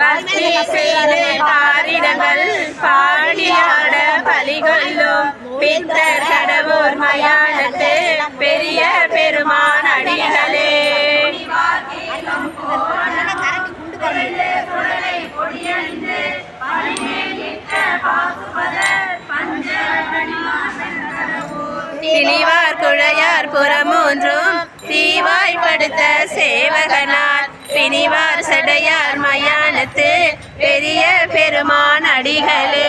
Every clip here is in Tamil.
பக்தி செய்து பாரிடங்கள் பாடியாட பலிகொள்ளும் பித்தர் கடவுர் பெரிய பெருமான் அடிகளே. தெளிவார் குழையார் புறமூன்றும் தீவாய்ப்படுத்த சேவகனார். பிணிவார் சடையார் மயானத்து பெரிய பெருமான் அடிகளே.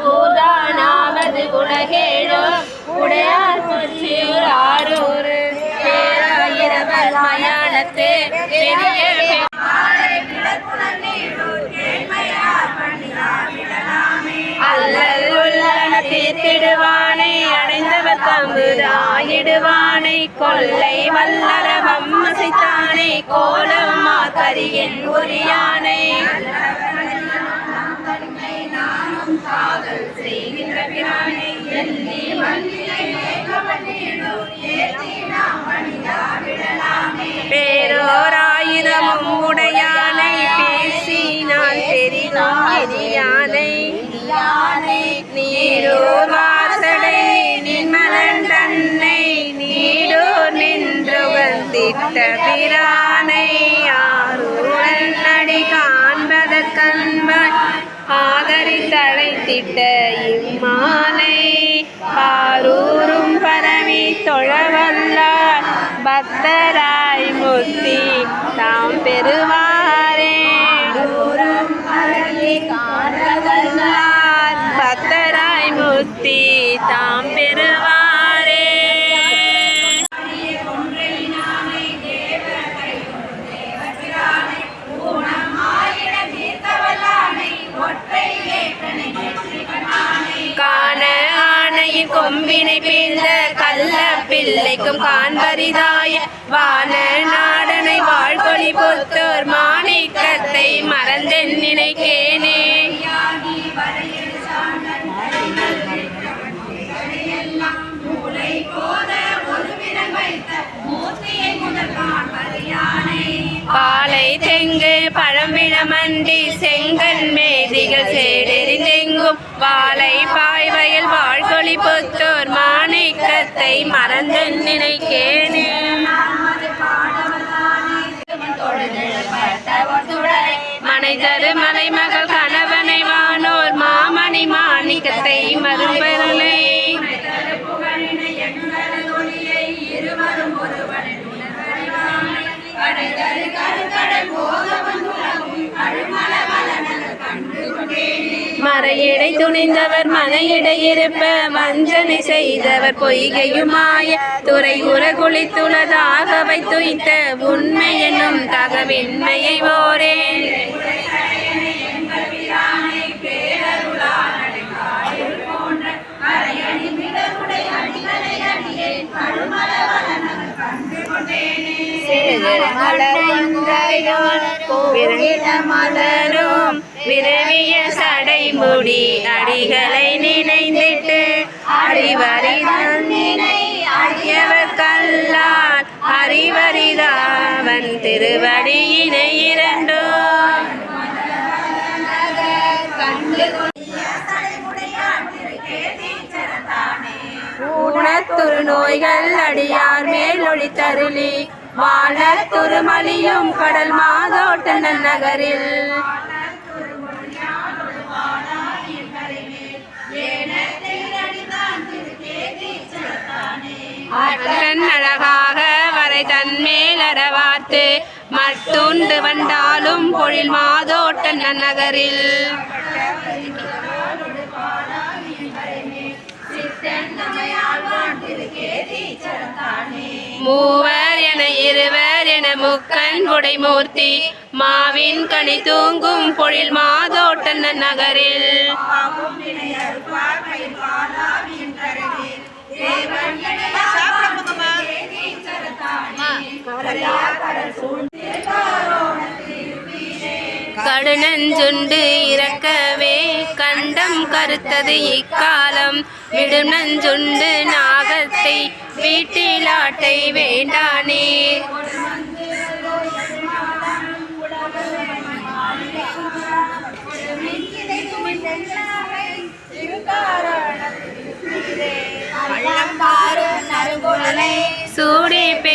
பூதானாவது உலகேழும் உடையார் ஆரூர். பேராயிரவர் மயானத்து பெரிய தீர்த்திடுவானை அடைந்தவர் தம்புதாயிடுவானை கொள்ளை வல்லரவம் அசைத்தானை கோலம்மா கரியன் உரியானை. பேரோராயுதமும் விட்ட பிரானை ஆரூரன் அடி காண்பதற்கண்பாய் ஆதரித்தழைத்திட்ட இம்மாலை பாரூரும் பரவி தொழவல்லார் பக்தராய் முத்தி தாம் பெறுவாரே. காண்பதல்லார் ஆணையின் கொம்பினை பிழ்ந்த கல்ல பிள்ளைக்கும் காண்பரிதாய வான நாடனை வாழ்கொழி பொத்தோர் மாணிக்கத்தை மறந்தென் நினைக்கேனே. பாலை தெங்கு பழம்பிழமண்டி செங்கன் மேதிகள் சேடெறிந்தெங்கும். வாழை பாய்வ மறந்து நினைக்கேனே. மனை தரு மறையிடை துணிந்தவர் மனையிடையிருப்ப வஞ்சனை செய்தவர் பொய்கையுமாய. துறை உற குளித்துள்ளதாக வைத்துய்த்த உண்மை என்னும் தகவின்மையை ஓரேன். மலரும். விரவிய சடைமுடி அடிகளை நினைந்திட்டு அடிவரி தன்னினை அடியவர் கல்லால் அறிவரிதாவன் திருவடியினை இரண்டோ. ஊனத்துரு நோய்கள் அடியார் மேல் ஒளித்தருளி வானத்துரு மலியும் கடல் மாதோட்ட நகரில் அக்கன் அழகாக வரை தன்மேல் அறவாத்து மட்டுண்டு வண்டாலும் பொழில் மாதோட்ட நகரில் மூவர் என இருவர் என முக்கன் உடைமூர்த்தி மாவின் கனி தூங்கும் பொழில் மாதோட்ட நகரில் கடுநஞ்சுண்டு இறக்கவே கண்டம் கருத்தது இக்காலம். விடும் நஞ்சுண்டு நாகத்தை வீட்டிலாட்டை வேண்டானே. சூடி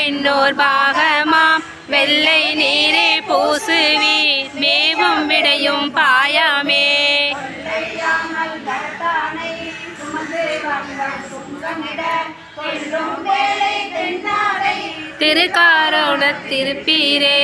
பெண்ணோர் பாகமாம். வெள்ளை நீரே பூசுவி மேவும் விடையும் பாயாமே. திருக்காரோண திருப்பீரே.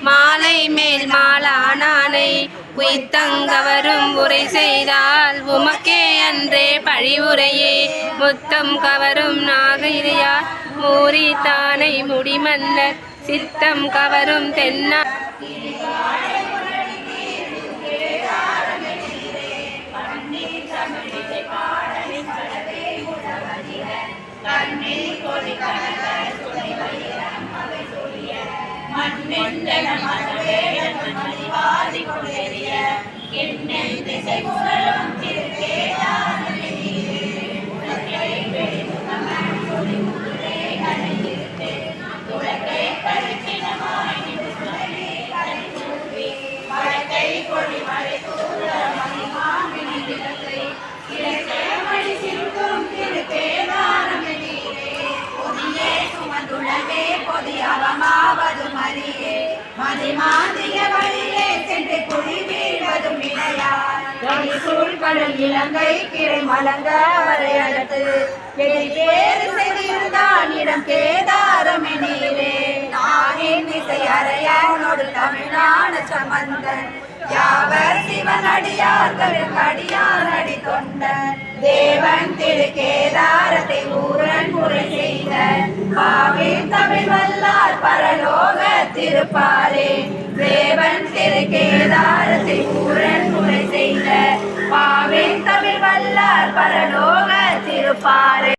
மாலை மேல் மாலானானை. உய்த்தங்கவரும் உரை செய்தால் உமக்கே அன்றே பழிவுரையே. முத்தம் கவரும் நாகையார் மூரி தானை முடிமன்னர் சித்தம் கவரும் தென்னா என்னை திசை புரளும் சூழ்கடல் இலங்கை கிளை மலங்க வரையடுத்து எதிர்வேறு செய்திருந்தான் இடம் கேதாரம் எனிலே. நானின் திசை அறையானோடு தமிழான சம்பந்தன் யாவர் சிவன் அடியார்கள் அடியான் அடி தொண்டன் தேவன் திரு கேதாரத்தை ஊரன் முறை செய்த பாவே தமிழ் வல்லார் பரலோக திருப்பாரே. தேவன் திரு கேதாரத்தை பூரன் முறை செய்த பாவே தமிழ் வல்லார் பரலோக திருப்பாறை.